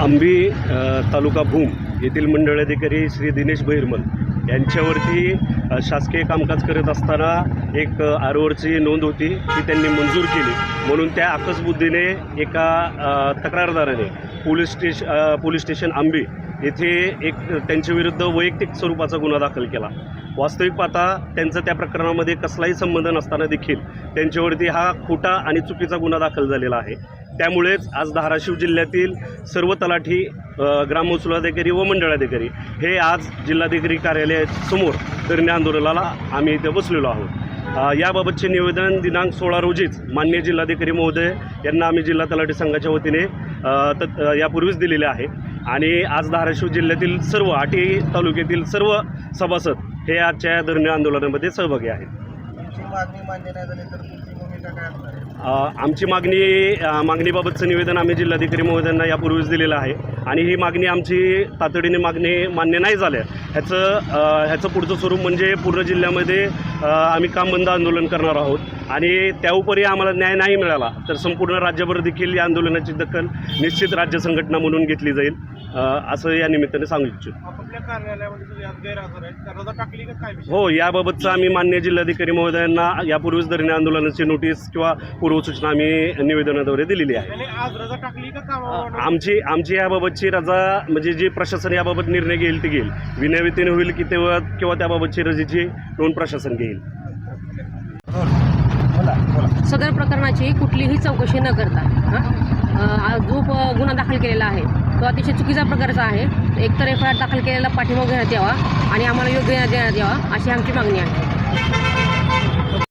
आंबी तालुका भूम येथील मंडळाधिकारी श्री दिनेश भैरमल यांच्यावरती शासकीय कामकाज करत असताना एक आरोवरची नोंद होती. ती त्यांनी मंजूर केली. म्हणून त्या आकसबुद्धीने एका तक्रारदाराने police station police station Ambi येथे एक त्यांच्याविरुद्ध वैयक्तिक स्वरूपाचा गुन्हा दाखल केला. वास्तविक पाहता त्यांचा त्या प्रकरणामध्ये कसलाही संबंध नसताना देखील त्यांच्यावरती हा खोटा आणि चुकीचा गुन्हा दाखल झालेला आहे. त्यामुळेच आज धाराशिव जिल्ह्यातील सर्व तलाठी अ, व मंडळाधिकारी हे आज जिल्हाधिकारी कार्यालयासमोर धरणे आंदोलनाला आम्ही इथे बसलेलो आहोत. याबाबतचे निवेदन दिनांक सोळा रोजीच मान्य जिल्हाधिकारी महोदय यांना आम्ही जिल्हा तलाठी संघाच्या वतीने तत् यापूर्वीच दिलेले आहे. आणि आज धाराशिव जिल्ह्यातील सर्व आटी तालुक्यातील सर्व सभासद हे आजच्या या धरणे आंदोलनामध्ये सहभागी आहेत. तुमची मागणी मान्य नाही झाली तर तुमची भूमिका काय असणार आहे? अ, आमची मागणी अ, मागणीबाबतचं निवेदन आम्ही जिल्हाधिकारी महोदयांना यापूर्वीच दिलेलं आहे. आणि ही मागणी आमची तातडीने मागणी मान्य नाही झाल्या. ह्याचं अ, ह्याचं पुढचं स्वरूप म्हणजे पूर्ण जिल्ह्यामध्ये अ, आम्ही काम बंद आंदोलन करणार आहोत. आणि त्याउपरी आम्हाला न्याय नाही मिळाला तर संपूर्ण राज्यभर देखील या आंदोलनाची दखल निश्चित राज्य संघटना म्हणून घेतली जाईल. असं या निमित्ताने सांगू इच्छितो. हो याबाबतचं आम्ही मान्य जिल्हाधिकारी महोदयांना यापूर्वीच धरणे आंदोलनाची नोटीस किंवा पूर्वसूचना आम्ही निवेदनाद्वारे दिलेली आहे. आमची आमची याबाबतची रजा म्हणजे जी प्रशासन याबाबत निर्णय घेईल ती घेईल. विनयवितीने होईल की तेव्हा किंवा त्याबाबतची रजेची नोंद प्रशासन घेईल. सदर प्रकरणाची कुठलीही चौकशी न करता हं, जो गुन्हा दाखल केलेला आहे तो अतिशय चुकीचा प्रकारचा आहे. एकतर एफ आय आर दाखल केलेला पाठिंबा घेण्यात यावा आणि आम्हाला योग्य देण्यात यावा अशी आमची मागणी आहे.